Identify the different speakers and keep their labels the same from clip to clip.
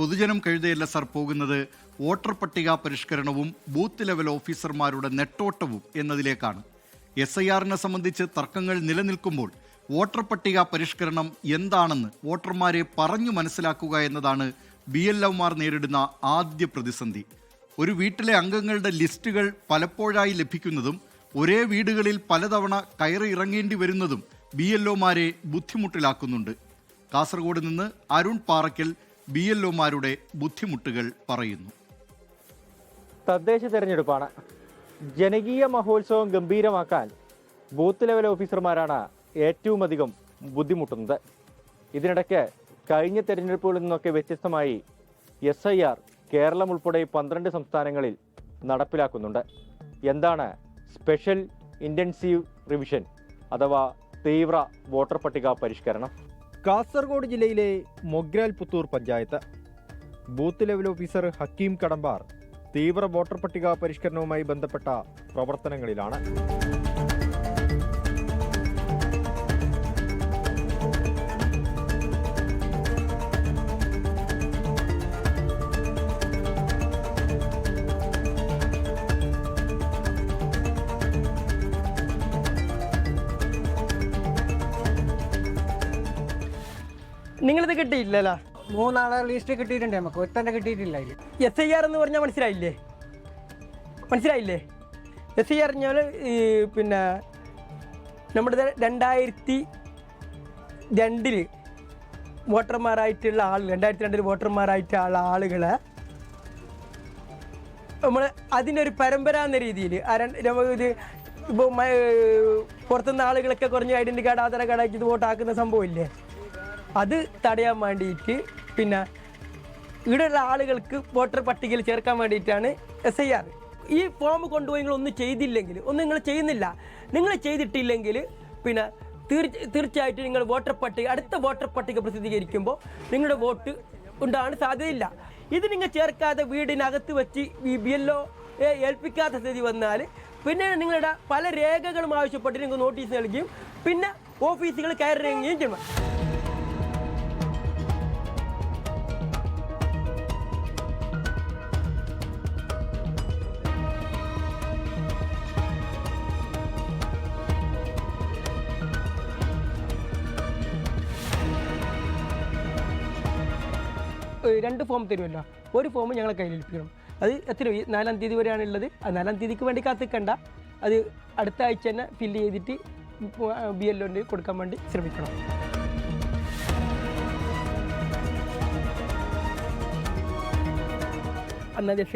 Speaker 1: പൊതുജനം കഴുതയല്ല സർ പോകുന്നത് വോട്ടർ പട്ടിക പരിഷ്കരണവും ബൂത്ത് ലെവൽ ഓഫീസർമാരുടെ നെട്ടോട്ടവും എന്നതിലേക്കാണ്. എസ് ഐ ആറിനെ സംബന്ധിച്ച് തർക്കങ്ങൾ നിലനിൽക്കുമ്പോൾ വോട്ടർ പട്ടിക പരിഷ്കരണം എന്താണെന്ന് വോട്ടർമാരെ പറഞ്ഞു മനസ്സിലാക്കുക എന്നതാണ് ബി എൽ എമാർ നേരിടുന്ന ആദ്യ പ്രതിസന്ധി. ഒരു വീട്ടിലെ അംഗങ്ങളുടെ ലിസ്റ്റുകൾ പലപ്പോഴായി ലഭിക്കുന്നതും ഒരേ വീടുകളിൽ പലതവണ കയറി ഇറങ്ങേണ്ടി വരുന്നതും ബി എൽ ബുദ്ധിമുട്ടിലാക്കുന്നുണ്ട്. കാസർഗോഡ് നിന്ന് അരുൺ പാറയ്ക്കൽ ബി എൽ ഒമാരുടെ ബുദ്ധിമുട്ടുകൾ പറയുന്നു.
Speaker 2: തദ്ദേശ തെരഞ്ഞെടുപ്പാണ്. ജനകീയ മഹോത്സവം ഗംഭീരമാക്കാൻ ബൂത്ത് ലെവൽ ഓഫീസർമാരാണ് ഏറ്റവും അധികം ബുദ്ധിമുട്ടുന്നത്. ഇതിനിടയ്ക്ക് കഴിഞ്ഞ തെരഞ്ഞെടുപ്പുകളിൽ നിന്നൊക്കെ വ്യത്യസ്തമായി എസ് ഐ ആർ കേരളം ഉൾപ്പെടെ പന്ത്രണ്ട് സംസ്ഥാനങ്ങളിൽ നടപ്പിലാക്കുന്നുണ്ട്. എന്താണ് സ്പെഷ്യൽ ഇന്റൻസീവ് റിവിഷൻ അഥവാ തീവ്ര വോട്ടർ പട്ടിക പരിഷ്കരണം? കാസർഗോഡ് ജില്ലയിലെ Mogral Puthur panchayat. Booth level officer Hakeem Kadambar തീവ്ര വോട്ടർ പട്ടിക പരിഷ്കരണവുമായി ബന്ധപ്പെട്ട പ്രവർത്തനങ്ങളിലാണ്.
Speaker 3: നിങ്ങളിത് കിട്ടിയില്ലല്ലോ.
Speaker 4: മൂന്നാളെ ലിസ്റ്റ് കിട്ടിയിട്ടുണ്ട് നമുക്ക്. ഒരുത്തന്റെ കിട്ടിയിട്ടില്ല
Speaker 3: എസ് ഐ ആർ എന്ന് പറഞ്ഞാൽ മനസ്സിലായില്ലേ? മനസ്സിലായില്ലേ? എസ് ഐ ആർ പറഞ്ഞാൽ ഈ പിന്നെ നമ്മുടെ രണ്ടായിരത്തി രണ്ടിൽ വോട്ടർമാരായിട്ടുള്ള ആളുകൾ രണ്ടായിരത്തി രണ്ടിൽ വോട്ടർമാരായിട്ടുള്ള ആളുകളെ നമ്മൾ അതിന്റെ ഒരു പരമ്പര എന്ന രീതിയിൽ ഇത് ഇപ്പോൾ പുറത്തുനിന്ന് ആളുകളൊക്കെ കുറഞ്ഞ് ഐഡന്റി കാർഡ് ആധാർ കാർഡ് ആക്കി ഇത് വോട്ടാക്കുന്ന സംഭവമില്ലേ അത് തടയാൻ വേണ്ടിയിട്ട് പിന്നെ ഇവിടെയുള്ള ആളുകൾക്ക് വോട്ടർ പട്ടികയിൽ ചേർക്കാൻ വേണ്ടിയിട്ടാണ് എസ് ഐ ആർ ഈ ഫോം കൊണ്ടുപോയി നിങ്ങൾ ഒന്നും ചെയ്തില്ലെങ്കിൽ ഒന്നും നിങ്ങൾ ചെയ്യുന്നില്ല. നിങ്ങൾ ചെയ്തിട്ടില്ലെങ്കിൽ പിന്നെ തീർച്ച തീർച്ചയായിട്ടും നിങ്ങൾ വോട്ടർ പട്ടിക അടുത്ത വോട്ടർ പട്ടിക പ്രസിദ്ധീകരിക്കുമ്പോൾ നിങ്ങളുടെ വോട്ട് ഉണ്ടാകാൻ സാധ്യതയില്ല. ഇത് നിങ്ങൾ ചേർക്കാതെ വീടിനകത്ത് വെച്ച് ബി എൽ ഏൽപ്പിക്കാത്ത സ്ഥിതി വന്നാൽ പിന്നെ നിങ്ങളുടെ പല രേഖകളും ആവശ്യപ്പെട്ട് നിങ്ങൾക്ക് നോട്ടീസ് നൽകുകയും പിന്നെ ഓഫീസുകൾ കയറിയുകയും ചെയ്യണം രണ്ട് ഫോം തരുമല്ലോ. ഒരു ഫോം ഞങ്ങളെ കയ്യിൽ ഏൽപ്പിക്കണം അത് എത്ര നാലാം തീയതി വരെയാണ് ഉള്ളത്. ആ നാലാം തീയതിക്ക് വേണ്ടി കാത്തിക്കണ്ട. അത് അടുത്ത ആഴ്ച തന്നെ ഫില്ല് ചെയ്തിട്ട് ബി എൽ കൊടുക്കാൻ വേണ്ടി ശ്രമിക്കണം.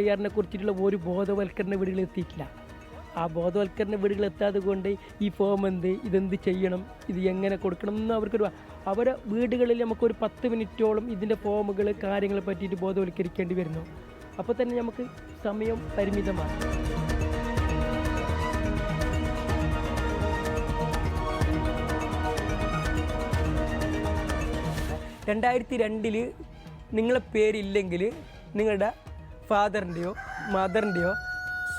Speaker 3: ഐ ആറിനെ കുറിച്ചിട്ടുള്ള ഒരു ബോധവൽക്കരണ വീടുകളിൽ എത്തിയിട്ടില്ല. ആ ബോധവൽക്കരണ വീടുകൾ എത്താതെ കൊണ്ട് ഈ ഫോം എന്ത് ഇതെന്ത് ചെയ്യണം ഇത് എങ്ങനെ കൊടുക്കണം എന്ന് അവർക്കൊരു അവരെ വീടുകളിൽ നമുക്കൊരു പത്ത് മിനിറ്റോളം ഇതിന്റെ ഫോമുകൾ കാര്യങ്ങളെ പറ്റിയിട്ട് ബോധവൽക്കരിക്കേണ്ടി വരുന്നു. അപ്പോൾ തന്നെ നമുക്ക് സമയം പരിമിതമാണ്. രണ്ടായിരത്തി രണ്ടിൽ നിങ്ങളെ പേരില്ലെങ്കിൽ നിങ്ങളുടെ ഫാദറിന്റെയോ മദറിന്റെയോ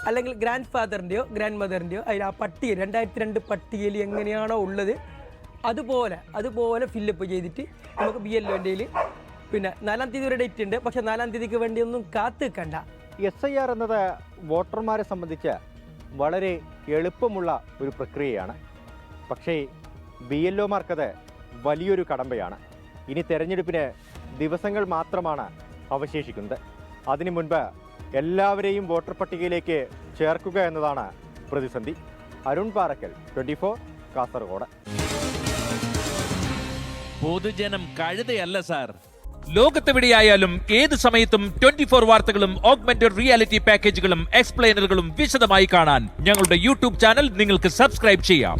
Speaker 3: അല്ലെങ്കിൽ ഗ്രാൻഡ് ഫാദറിന്റെയോ ഗ്രാൻഡ് മദറിന്റെയോ അതിൽ ആ പട്ടിക രണ്ടായിരത്തി രണ്ട് പട്ടികയിൽ എങ്ങനെയാണോ ഉള്ളത് അതുപോലെ അതുപോലെ ഫില്ലപ്പ് ചെയ്തിട്ട് നമുക്ക് ബി എൽ ഒന്റെയിൽ പിന്നെ നാലാം തീയതി ഒരു ഡേറ്റ് ഉണ്ട്. പക്ഷേ നാലാം തീയതിക്ക് വേണ്ടി ഒന്നും കാത്തു നിൽക്കണ്ട
Speaker 2: എസ് ഐ ആർ എന്നത് വോട്ടർമാരെ സംബന്ധിച്ച് വളരെ എളുപ്പമുള്ള ഒരു പ്രക്രിയയാണ്. പക്ഷേ ബി എൽ ഒമാർക്കത് വലിയൊരു കടമ്പയാണ്. ഇനി തെരഞ്ഞെടുപ്പിന് ദിവസങ്ങൾ മാത്രമാണ് അവശേഷിക്കുന്നത്. അതിനു മുൻപ് എല്ലാവരെയും വോട്ടർ പട്ടികയിലേക്ക് ചേർക്കുക എന്നതാണ് പ്രതിസന്ധി. Arun Parakkal twenty four Kasaragod.
Speaker 5: പൊതുജനം കഴുതയല്ല സാർ. ലോകത്തെവിടെയായാലും ഏത് സമയത്തും ട്വന്റി ഫോർ വാർത്തകളും ഓഗ്മെന്റഡ് റിയാലിറ്റി പാക്കേജുകളും എക്സ്പ്ലെയിനറുകളും വിശദമായി കാണാൻ ഞങ്ങളുടെ യൂട്യൂബ് ചാനൽ നിങ്ങൾക്ക് സബ്സ്ക്രൈബ് ചെയ്യാം.